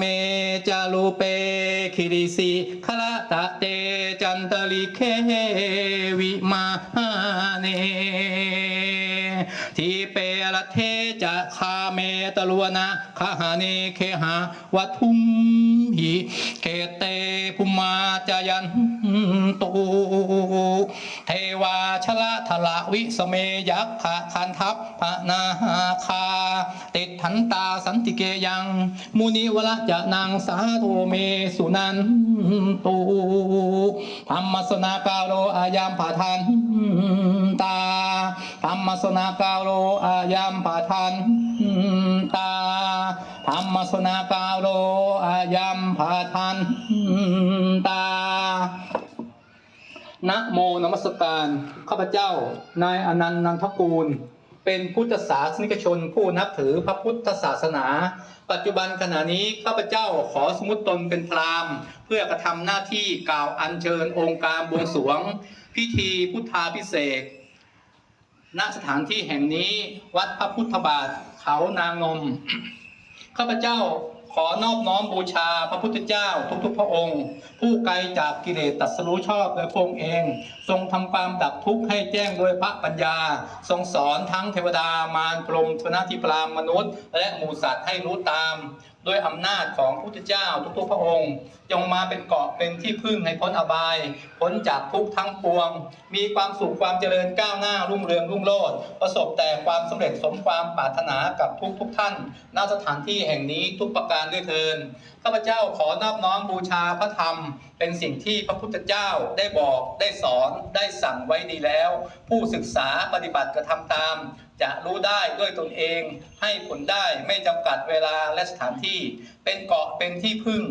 เมจารูเปคิริสิคละตะเตจันตลิเควิมาเนทีเปรเทจะคาเมตลวนะคาหาเนเคหาวัทุมหิเกเตภุมาจายัน ตุเทวาชละทละวิสเมยักขะคันทัพพนาคา ติดทันตาสันติเกยัง มุนิวละจะนางสาโทเมสุนันตุธรรมสนากาโรอายามผาทันตาธรรมสนากาโรอายามผาทันตา ธรรมสนากาโรอายามผาทันตานะโมนมัสการข้าพเจ้านายอนันต์นันทกูล เป็นพุทธศาสนิกชนผู้นับถือพระพุทธศาสนา ปัจจุบันขณะนี้ข้าพเจ้าขอสมมติตนเป็นพราหมณ์เพื่อกระทำหน้าที่กล่าวอัญเชิญองค์การบวงสรวง พิธีพุทธาพิเศษณสถานที่แห่งนี้วัดพระพุทธบาทเขานางนม ข้าพเจ้าขอนอบน้อมบูชาพระพุทธเจ้าทุกๆ พระองค์ ผู้ไกลจากกิเลสตรัสรู้ชอบโดยพระองค์เอง ทรงทำความดับทุกข์ให้แจ้งโดยพระปัญญา ทรงสอนทั้งเทวดามารพรหมชนะทิพรามมนุษย์ และหมูสัตว์ให้รู้ตาม ด้วยอำนาจของพระพุทธเจ้าทุกๆพระองค์ จงมาเป็นเกาะเป็นที่พึ่งให้พ้นอบาย พ้นจากทุกข์ทั้งปวง มีความสุขความเจริญก้าวหน้ารุ่งเรืองรุ่งโรจน์ประสบแต่ความสำเร็จสมความปรารถนากับทุกทุกๆท่านณสถานที่แห่งนี้ทุกประการด้วยเทินข้าพเจ้าขอนอบน้อมบูชาพระธรรม เป็นสิ่งที่พระพุทธเจ้าได้บอกได้สอนได้สั่งไว้ดีแล้ว ผู้ศึกษาปฏิบัติกระทำตาม จะรู้ได้ด้วยตนเองให้ผลได้ไม่จำกัดเวลาและสถานที่ เป็นเกาะเป็นที่พึ่ง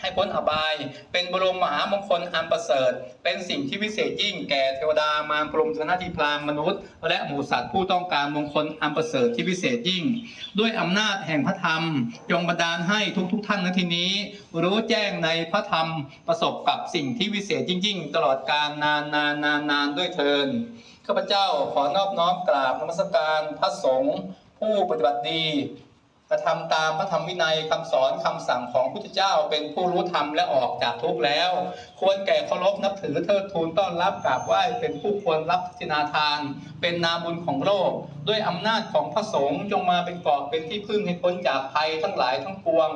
ให้พ้นอบาย เป็นบรมมหามงคลอันประเสริฐ เป็นสิ่งที่วิเศษยิ่งแก่เทวดามารพรหมชนะทิพรามมนุษย์ และหมูสัตว์ผู้ต้องการมงคลอันประเสริฐที่วิเศษยิ่ง ด้วยอำนาจแห่งพระธรรมจงบันดาลให้ทุกๆทท่านในที่นี้ รู้แจ้งในพระธรรมประสบกับสิ่งที่วิเศษยิ่งๆ ตลอดกาลนานนานนานนานด้วยเทิน ข้าพเจ้าขอนอบน้อมกราบนมัสการพระสงฆ์ผู้ปฏิบัติดีกระทำตามพระธรรมวินัยคำสอนคำสั่งของพุทธเจ้าเป็นผู้รู้ธรรมและออกจากทุกข์แล้ว ควรแก่เคารพนับถือเทิดทูนต้อนรับกราบไหว้เป็นผู้ควรรับทินาทาน เป็นนาบุญของโลก ด้วยอำนาจของพระสงฆ์จงมาเป็นกอบเป็นที่พึ่งให้พ้นจากภัยทั้งหลายทั้งปวง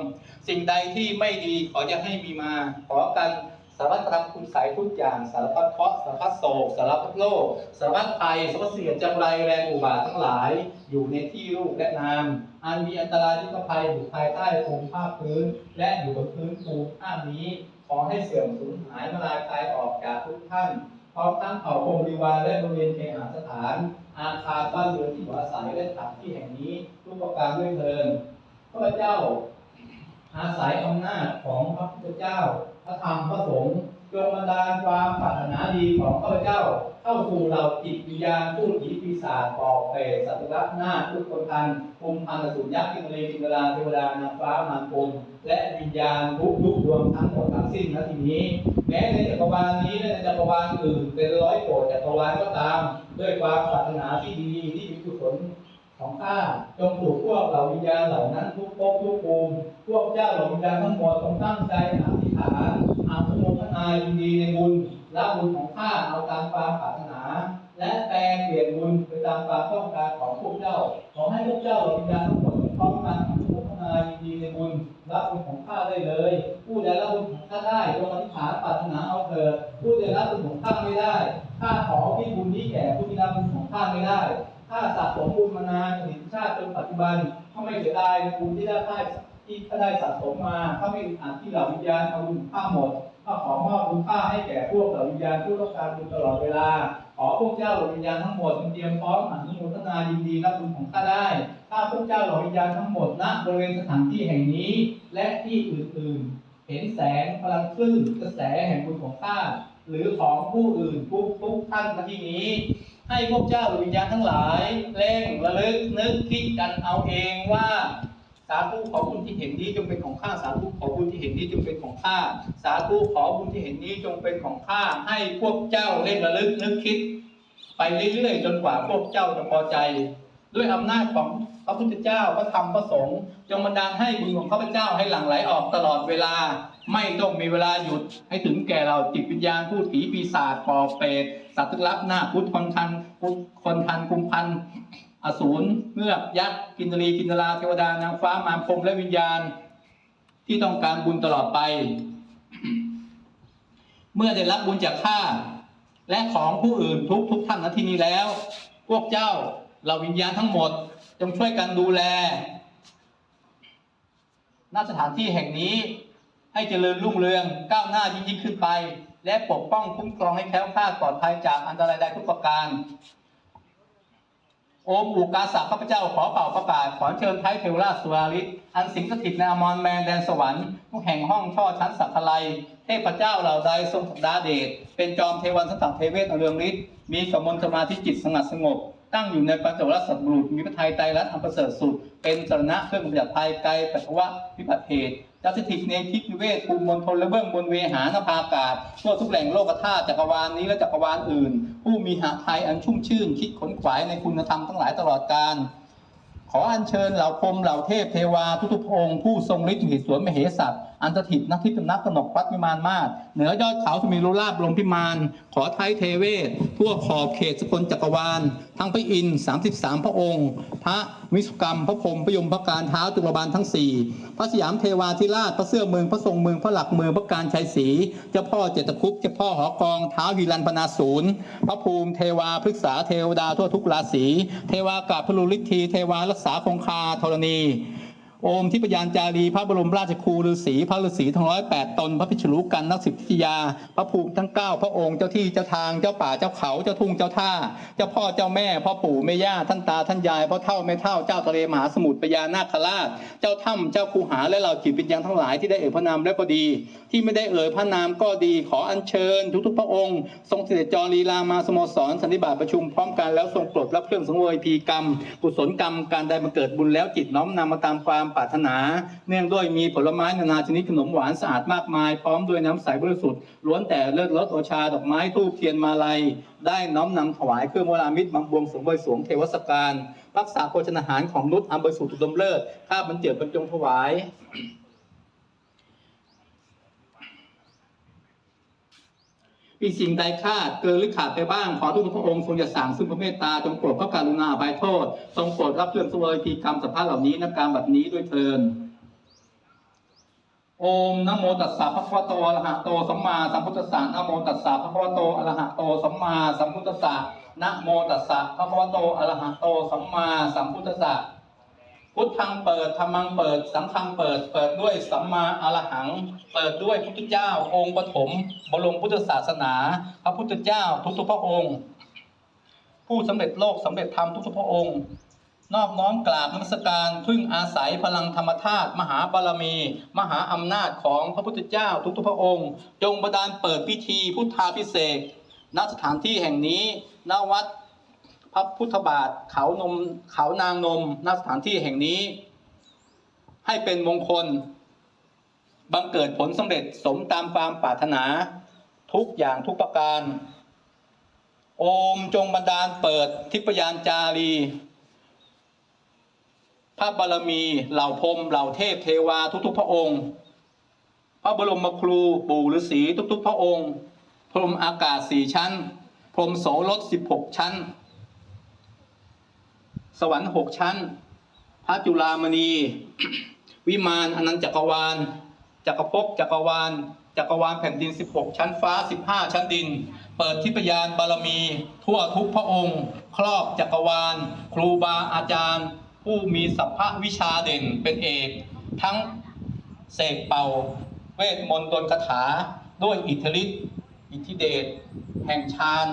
สิ่งใดที่ไม่ดีขออย่าให้มีมา ขอกัน สารพัดกรรมคุณใสยทุกอย่าง สารพัดเคราะห์สารพัดโศกสารพัดโลกสารพัดภัยสารพัดเสียจังไรแรงอุบาททั้งหลาย อยู่ในที่รูปและนาม อันมีอันตรายที่กภัยอยู่ภายใต้ภูมิภาพื้น และอยู่บนพื้นภูมิห้านี้ ขอให้เสื่อมสูญหายมาลายคลายออกจากทุกท่านพร้อมทั้งเผ่าพรหมบริวารและบริเวณเคหสถาน อาคารบ้านเรือนที่อยู่อาศัยและสถานที่แห่งนี้ทุกประการด้วยเทินข้าพเจ้า อาศัยอำนาจของพระพุทธเจ้า พระธรรมพระสงฆ์จงบันดาลความปรารถนาดีของข้าพเจ้า เข้าสู่เหล่าจิตวิญญาณผู้ผีปีศาจปอบเปรตสัตว์รักหน้าทุกคนทันภูมิพันธสุรยักษ์กินเลกินราเทวดานางฟ้านางพรมและวิญญาณทุกทุกดวงทั้งหมดทั้งสิ้นณที่นี้ แม้ในจักรวาลนี้และในจักรวาลอื่นเป็นร้อยโกรธจักรวาลก็ตาม ด้วยความปรารถนาที่ดีที่มี ของข้าจงถูกพวกเหล่าวิญญาณเหล่านั้นทุกภพทุกภูมิพวกเจ้าเหล่าวิญญาณทั้งหมดจงตั้งใจอธิษฐานอาภโมทนายินดีในบุญละบุญของข้าเอาตามความปรารถนา และแปลเปลี่ยนบุญไปตามความต้องการของพวกเจ้า ขอให้พวกเจ้าเหล่าวิญญาณทั้งหมดพร้อมกันอนุโมทนายินดีในบุญละบุญของข้าได้เลย ผู้ใดละบุญของข้าได้จงอธิษฐานปรารถนาเอาเถิดผู้ใดละบุญของข้าไม่ได้ข้าขอที่บุญนี้แก่ผู้ที่ละบุญของข้าไม่ได้ ถ้าสะสมบุญมานานถึงชาติจนปัจจุบันเขาไม่เสียดายในบุญที่ได้ได้ที่ได้สะสมมาเขาไม่อึดอัดที่เหล่าวิญญาณเอาบุญข้าหมดก็ขอมอบบุญข้าให้แก่พวกเหล่าวิญญาณผู้ต้องการบุญตลอดเวลา ขอพวกเจ้าเหล่าวิญญาณทั้งหมดเตรียมพร้อมอนุโมทนายินดีรับบุญของข้าได้ถ้าพวกเจ้าเหล่าวิญญาณทั้งหมดณบริเวณสถานที่แห่งนี้ และที่อื่นๆ เห็นแสงพลังคลื่นกระแสแห่งบุญของข้าหรือของผู้อื่นทุกทุกท่านที่นี้ ให้พวกเจ้าหรือวิญญาณทั้งหลายเร่งระลึกนึกคิดกันเอาเองว่าสาธุขอบุญที่เห็นนี้จงเป็นของข้าสาธุขอบุญที่เห็นนี้จงเป็นของข้าสาธุขอบุญที่เห็นนี้จงเป็นของข้าให้พวกเจ้าเร่งระลึกนึกคิด ไปเรื่อยๆจนกว่าพวกเจ้าจะพอใจ ด้วยอำนาจของพระพุทธเจ้าพระธรรมพระสงฆ์จงบันดาลให้บุญของข้าพเจ้าให้หลั่งไหลออกตลอดเวลา ไม่ต้องมีเวลาหยุดให้ถึงแก่เราจิตวิญญาณพูดผีปีศาจปอบเปรตสัตว์ลึกลับหน้าพุทธคนทันพุทธคนทันกุมพันอสูรเงือกยักษ์กินรีกินราเทวดานางฟ้ามารพรมและวิญญาณ ที่ต้องการบุญตลอดไป เมื่อได้รับบุญจากข้าและของผู้อื่นทุกทุกท่านณที่นี้แล้ว พวกเจ้าเหล่าวิญญาณทั้งหมดจงช่วยกันดูแลณสถานที่แห่งนี้ ให้เจริญรุ่งเรืองก้าวหน้ายิ่งยิ่งขึ้นไป และปกป้องคุ้มครองให้แคล้วคลาดปลอดภัยจากอันตรายใดทุกประการ โอมอุกาสะข้าพเจ้าขอเป่าประกาศขอเชิญไทยเทวราชสุราริศอันสิงสถิตในอมรแมนแดนสวรรค์ทุกแห่งห้องช่อชั้นสักคลัยเทพเจ้าเหล่าใดทรงสักดาเดชเป็นจอมเทวันสัตว์เทเวศอเรืองฤทธิ์มีกมลสมาธิจิตสงัดสงบตั้งอยู่ในปัญจวัฏสัตบุรุษมีพระทัยไตรลักษณ์อันประเสริฐสุด เป็นสรณะเครื่องประดับภัยไกลปัสสาวะวิบัติเหตุ จะสถิตในทิศนิเวศภูมิมณฑลและเบื้องบนเวหานภาอากาศทั่วทุกแหล่งโลกธาตุจักรวาลนี้และจักรวาลอื่น ผู้มีหาไทยอันชุ่มชื่น คิดขนขวายในคุณธรรมทั้งหลายตลอดกาลขออัญเชิญเหล่าพรมเหล่าเทพเทวาทุกๆพระองค์ผู้ทรงฤทธิ์อยู่ในสวนมเหสัตอันสถิตนักทิพย์นักกนกวัดวิมานมาศเหนือยอดเขาจะมีรุราบลมพิมาน ขอไทยเทเวศทั่วขอบเขตสกลจักรวาลทั้งพระอินทร์33 พระองค์ พระวิสุกรรม พระพรมพระยมพระการเท้าจุลบาลทั้ง 4 พระสยามเทวาธิราช พระเสื้อเมือง พระทรงเมือง พระหลักเมือง พระการชัยศรี เจ้าพ่อเจตคุป เจ้าพ่อหอกอง เท้าฮิรันพนาศูนย์ พระภูมิเทวาพฤกษาเทวดาทั่วทุกราศี เทวากาพลุลิทธี เทวารักษาคงคาธรณี โอมทิพยานจารี พระบรมราชครูฤาษีพระฤาษีทั้งร้อยแปดตน พระพิชรูกันนักสิบทิยา พระภูมิทั้งเก้าพระองค์เจ้าที่เจ้าทางเจ้าป่าเจ้าเขาเจ้าทุ่งเจ้าท่า เจ้าพ่อเจ้าแม่พ่อปู่แม่ย่าท่านตาท่านยายพ่อเท่าแม่เท่าเจ้าทะเลมหาสมุทรพญานาคราช เจ้าถ้ำเจ้าคูหาและเหล่าจิตวิญญาณทั้งหลายที่ได้เอ่ยพระนามและก็ดี ที่ไม่ได้เอ่ยพระนามก็ดีขออัญเชิญ ทุกๆ พระองค์ ทรงเสด็จจอรีลามาสโมสรสันนิบาตประชุมพร้อมกันแล้วทรงปลดรับเครื่องสังเวยพีกรรม กุศลกรรมการใดมาเกิดบุญแล้วจิตน้อมนำมาตามความปรารถนา เนื่องด้วยมีผลไม้นานาชนิดขนมหวานสะอาดมากมาย พร้อมด้วยน้ำใสบริสุทธิ์ล้วนแต่เลิศรสโอชาดอกไม้ทูบเทียนมาลัย ได้น้อมนำถวายเครื่องโบรามิตรบังบวงสงบริสรวงเทวสการ รักษาโภชนาหารของนุษย์อันบริสุทธิ์ดมเลิศข้าบรรเจิดบรรจงถวาย มีสิ่งใดคาดเกินหรือขาดไปบ้าง ขอทุกพระองค์ทรงอย่าสั่งซึ่งพระเมตตาจงโปรดพระกรุณาอภัยโทษ ทรงโปรดรับเรื่องสวยพีกรรมสภาพเหล่านี้นักการแบบนี้ด้วยเทินโอมนะโมตัสสะภะคะวะโตอะระหะโตสัมมาสัมพุทธัสสะนะโมตัสสะภะคะวะโตอะระหะโตสัมมาสัมพุทธัสสะนะโมตัสสะภะคะวะโตอะระหะโตสัมมาสัมพุทธัสสะ พุทธังเปิดธรรมังเปิด สังฆังเปิด เปิดด้วยสัมมาอรหัง เปิดด้วยพุทธเจ้าองค์ปฐมบรมพุทธศาสนา พระพุทธเจ้าทุกๆพระองค์ ผู้สำเร็จโลกสำเร็จธรรมทุกๆพระองค์ นอบน้อมกราบนมัสการพึ่งอาศัยพลังธรรมธาตุมหาบารมี มหาอำนาจของพระพุทธเจ้าทุกๆพระองค์ จงประดานเปิดพิธีพุทธาพิเศษณสถานที่แห่งนี้ณวัด พระพุทธบาทเขานมเขานางนมณสถานที่แห่งนี้ ให้เป็นมงคล บังเกิดผลสำเร็จสมตามความปรารถนา ทุกอย่างทุกประการ โอมจงบันดาลเปิดทิพยานจารีพระบารมีเหล่าพรมเหล่าเทพเทวาทุกๆ พระองค์ พระบรมครูปู่ฤาษีทุกๆ พระองค์ พรมอากาศสี่ชั้น พรมโสรถสิบหกชั้น สวรรค์หกชั้น พระจุลามณี วิมานอนันตจักรวาล จักรภพจักรวาล จักรวาลแผ่นดิน 16 ชั้นฟ้า 15 ชั้นดิน เปิดทิพยานบารมี ทั่วทุกพระองค์ ครอบจักรวาล ครูบาอาจารย์ ผู้มีสัพพะวิชาเด่นเป็นเอก ทั้งเสกเป่า เวทมนต์ดลคาถา ด้วยอิทธิฤทธิ์อิทธิเดชแห่งฌาน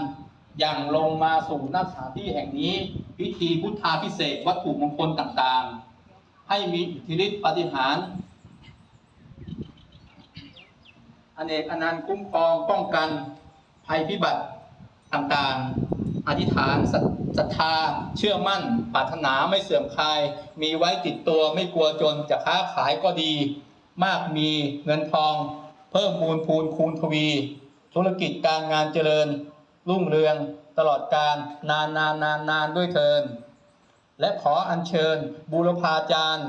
อย่างลงมาสู่หน้าสถานที่แห่งนี้ พิธีพุทธาพิเศษวัตถุมงคลต่างๆ ให้มีอิทธิฤทธิปฏิหารอเนกอนันต์คุ้มครองป้องกันภัยพิบัติต่างๆ อธิษฐานศรัทศรัทธาเชื่อมั่นปรารถนาไม่เสื่อมคลาย มีไว้ติดตัวไม่กลัวจนจะค้าขายก็ดี มากมีเงินทอง เพิ่มมูลพูนคูณทวี ธุรกิจการงานเจริญ รุ่งเรืองตลอดการนานนานนานนานด้วยเทิน และขออัญเชิญบูรพาจารย์